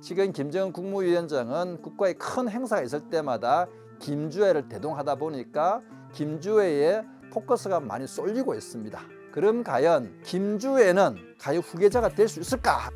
지금 김정은 국무위원장은 국가의 큰 행사가 있을 때마다 김주애를 대동하다 보니까 김주애의 포커스가 많이 쏠리고 있습니다. 그럼 과연 김주애는 과연 후계자가 될 수 있을까?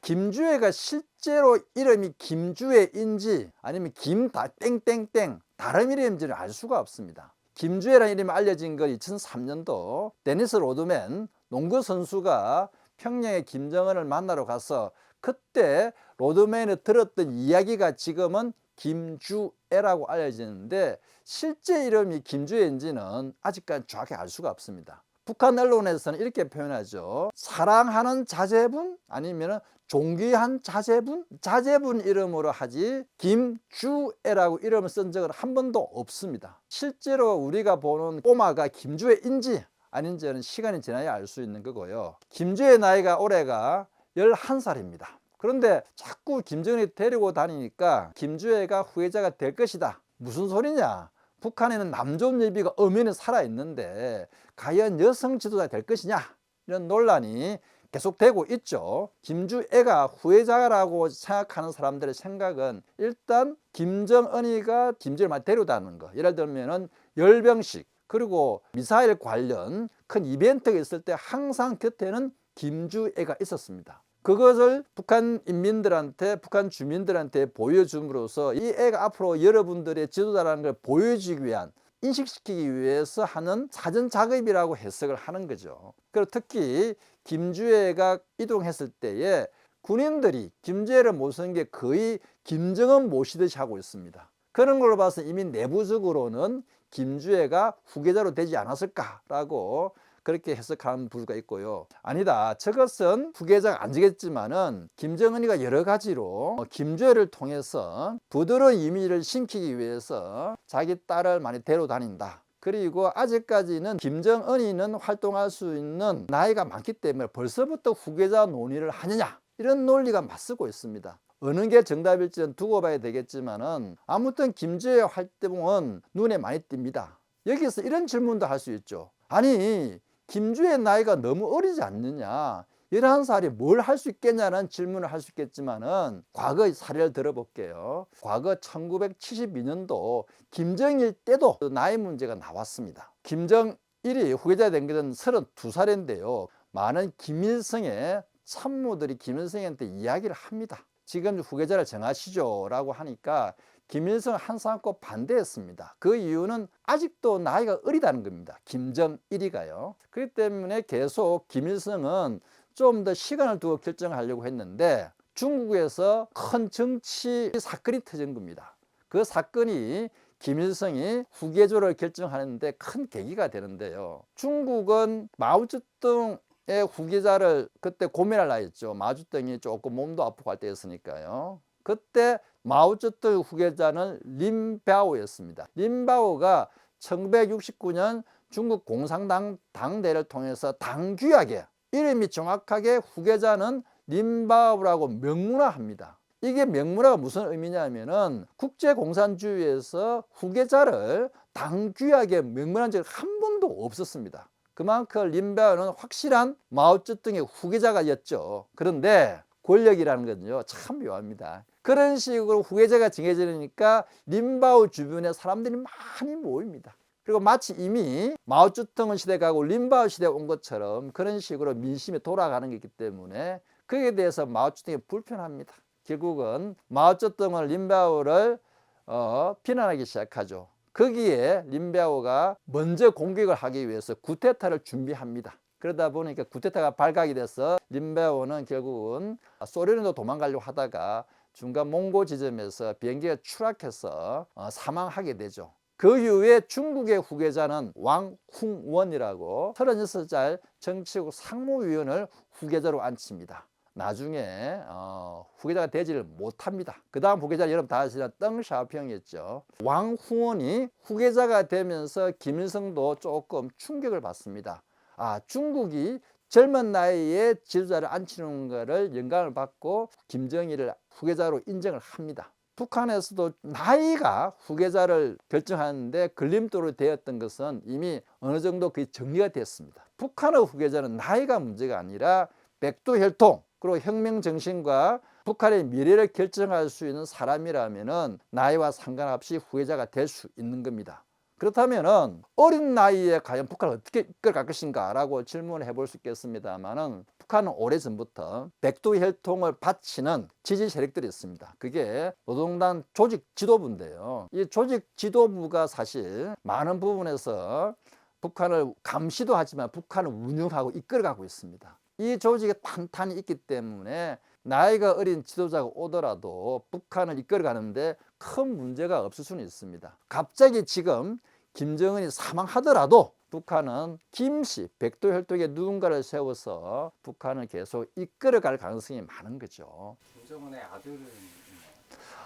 김주애가 실제로 이름이 김주애인지 아니면 김다 땡땡땡 다른 이름인지는 알 수가 없습니다. 김주애라는 이름이 알려진 건 2003년도 데니스 로드맨 농구 선수가 평양의 김정은을 만나러 가서 그때 로드맨이 들었던 이야기가 지금은 김주애라고 알려지는데 실제 이름이 김주애인지는 아직까지 정확히 알 수가 없습니다. 북한 언론에서는 이렇게 표현하죠. 사랑하는 자제분 아니면 존귀한 자제분, 자제분 이름으로 하지 김주애라고 이름을 쓴 적은 한 번도 없습니다. 실제로 우리가 보는 꼬마가 김주애인지 아닌지는 시간이 지나야 알 수 있는 거고요. 김주애 나이가 올해가 11살입니다. 그런데 자꾸 김정은이 데리고 다니니까 김주애가 후계자가 될 것이다. 무슨 소리냐? 북한에는 남존 예비가 엄연히 살아 있는데 과연 여성 지도자 될 것이냐? 이런 논란이 계속되고 있죠. 김주애가 후계자라고 생각하는 사람들의 생각은 일단 김정은이가 많이 데려다는 거. 예를 들면은 열병식 그리고 미사일 관련 큰 이벤트가 있을 때 항상 곁에는 김주애가 있었습니다. 그것을 북한 인민들한테 북한 주민들한테 보여줌으로써 이 애가 앞으로 여러분들의 지도자라는 걸 보여주기 위한 인식시키기 위해서 하는 사전 작업이라고 해석을 하는 거죠. 그리고 특히 김주애가 이동했을 때에 군인들이 김주애를 모시는 게 거의 김정은 모시듯이 하고 있습니다. 그런 걸로 봐서 이미 내부적으로는 김주애가 후계자로 되지 않았을까라고 그렇게 해석하는 부류가 있고요. 아니다. 저것은 후계자가 안 되겠지만은 김정은이가 여러 가지로 김주애를 통해서 부드러운 이미지를 심기기 위해서 자기 딸을 많이 데려다닌다. 그리고 아직까지는 김정은이는 활동할 수 있는 나이가 많기 때문에 벌써부터 후계자 논의를 하느냐 이런 논리가 맞서고 있습니다. 어느 게 정답일지는 두고 봐야 되겠지만은 아무튼 김주의 활동은 눈에 많이 띕니다. 여기서 이런 질문도 할 수 있죠. 아니 김주의 나이가 너무 어리지 않느냐? 11살이 뭘 할 수 있겠냐는 질문을 할 수 있겠지만은 과거 사례를 들어볼게요. 과거 1972년도 김정일 때도 나이 문제가 나왔습니다. 김정일이 후계자 된 것은 32살인데요. 많은 김일성의 참모들이 김일성한테 이야기를 합니다. 지금 후계자를 정하시죠 라고 하니까 김일성 한사코 반대했습니다. 그 이유는 아직도 나이가 어리다는 겁니다. 김정일이가요. 그렇기 때문에 계속 김일성은 좀 더 시간을 두고 결정하려고 했는데 중국에서 큰 정치 사건이 터진 겁니다. 그 사건이 김일성이 후계조를 결정하는데 큰 계기가 되는데요. 중국은 마오쩌둥 의 후계자를 그때 고민할 나이였죠. 마주등이 조금 몸도 아프고 할 때였으니까요. 그때 마오쩌둥 후계자는 림바오였습니다. 림바오가 1969년 중국 공산당 당대를 통해서 당귀하게 이름이 정확하게 후계자는 림바오라고 명문화합니다. 이게 명문화가 무슨 의미냐면은 국제공산주의에서 후계자를 당귀하게 명문한 적이 한 번도 없었습니다. 그만큼 림바오는 확실한 마오쩌둥의 후계자가였죠. 그런데 권력이라는 건요 참 묘합니다. 그런 식으로 후계자가 정해지니까 림바오 주변에 사람들이 많이 모입니다. 그리고 마치 이미 마오쩌둥 시대 가고 림바오 시대 온 것처럼 그런 식으로 민심이 돌아가는 거기 때문에 그에 대해서 마오쩌둥이 불편합니다. 결국은 마오쩌둥은 림바오를 어, 비난하기 시작하죠. 거기에 림베오가 먼저 공격을 하기 위해서 구테타를 준비합니다. 그러다 보니까 구테타가 발각이 돼서 림베오는 결국은 소련으로 도망가려고 하다가 중간 몽고 지점에서 비행기가 추락해서 어, 사망하게 되죠. 그 이후에 중국의 후계자는 왕훈원이라고 36살 정치국 상무위원을 후계자로 앉힙니다. 나중에 어, 후계자가 되지를 못합니다. 그 다음 후계자 여러분 다 아시는 덩샤오평이었죠. 왕후원이 후계자가 되면서 김일성도 조금 충격을 받습니다. 아 중국이 젊은 나이에 지도자를 앉히는 것을 영감을 받고 김정일을 후계자로 인정을 합니다. 북한에서도 나이가 후계자를 결정하는데 걸림돌이 되었던 것은 이미 어느 정도 그 정리가 됐습니다. 북한의 후계자는 나이가 문제가 아니라 백두혈통 그리고 혁명 정신과 북한의 미래를 결정할 수 있는 사람이라면은 나이와 상관없이 후계자가 될 수 있는 겁니다. 그렇다면은 어린 나이에 과연 북한을 어떻게 이끌어갈 것인가라고 질문을 해볼 수 있겠습니다만은 북한은 오래전부터 백두혈통을 바치는 지지 세력들이 있습니다. 그게 노동당 조직 지도부인데요. 이 조직 지도부가 사실 많은 부분에서 북한을 감시도 하지만 북한을 운영하고 이끌어가고 있습니다. 이 조직이 탄탄히 있기 때문에 나이가 어린 지도자가 오더라도 북한을 이끌어가는데 큰 문제가 없을 수는 있습니다. 갑자기 지금 김정은이 사망하더라도 북한은 김씨 백도 혈통에 누군가를 세워서 북한을 계속 이끌어갈 가능성이 많은 거죠. 김정은의 아들은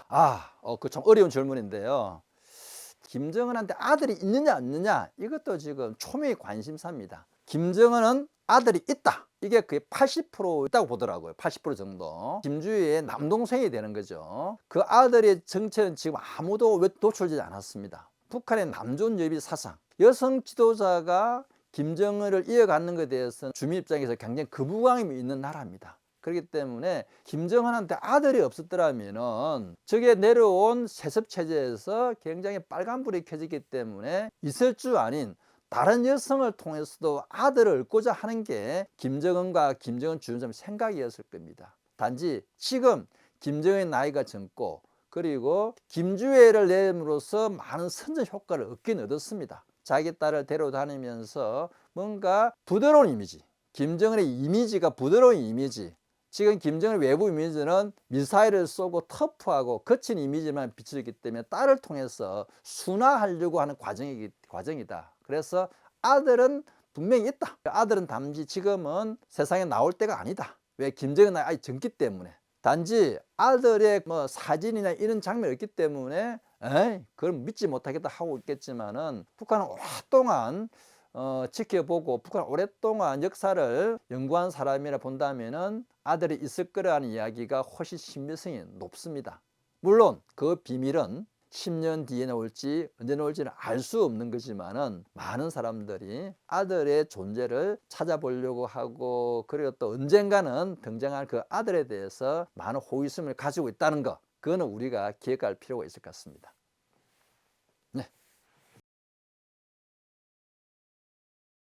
아, 어, 그 참 어려운 질문인데요. 김정은한테 아들이 있느냐 없느냐 이것도 지금 초미의 관심사입니다. 김정은은 아들이 있다. 이게 거의 80% 있다고 보더라고요. 80% 정도. 김주희의 남동생이 되는 거죠. 그 아들의 정체는 지금 아무도 왜 노출되지 않았습니다. 북한의 남존 여비 사상, 여성 지도자가 김정은을 이어가는 것에 대해서는 주민 입장에서 굉장히 거부감이 있는 나라입니다. 그렇기 때문에 김정은한테 아들이 없었더라면은 저게 내려온 세습 체제에서 굉장히 빨간불이 켜지기 때문에 있을 줄 아닌 다른 여성을 통해서도 아들을 얻고자 하는 게 김정은과 김정은 주변자의 생각이었을 겁니다. 단지 지금 김정은의 나이가 젊고 그리고 김주애를 내므로써 많은 선전 효과를 얻긴 얻었습니다. 자기 딸을 데려다니면서 뭔가 부드러운 이미지, 김정은의 이미지가 부드러운 이미지, 지금 김정은 외부 이미지는 미사일을 쏘고 터프하고 거친 이미지만 비춰지기 때문에 딸을 통해서 순화하려고 하는 과정이, 과정이다. 그래서 아들은 분명히 있다. 아들은 단지 지금은 세상에 나올 때가 아니다. 왜 김정은 아이 젊기 때문에. 단지 아들의 뭐 사진이나 이런 장면이 있기 때문에 에이, 그걸 믿지 못하겠다 하고 있겠지만은 북한은 오랫동안 어, 지켜보고 북한 오랫동안 역사를 연구한 사람이라 본다면은 아들이 있을 거라는 이야기가 훨씬 신빙성이 높습니다. 물론 그 비밀은 10년 뒤에 나올지 언제 나올지는 알 수 없는 거지만은 많은 사람들이 아들의 존재를 찾아보려고 하고 그리고 또 언젠가는 등장할 그 아들에 대해서 많은 호기심을 가지고 있다는 거 그거는 우리가 기억할 필요가 있을 것 같습니다.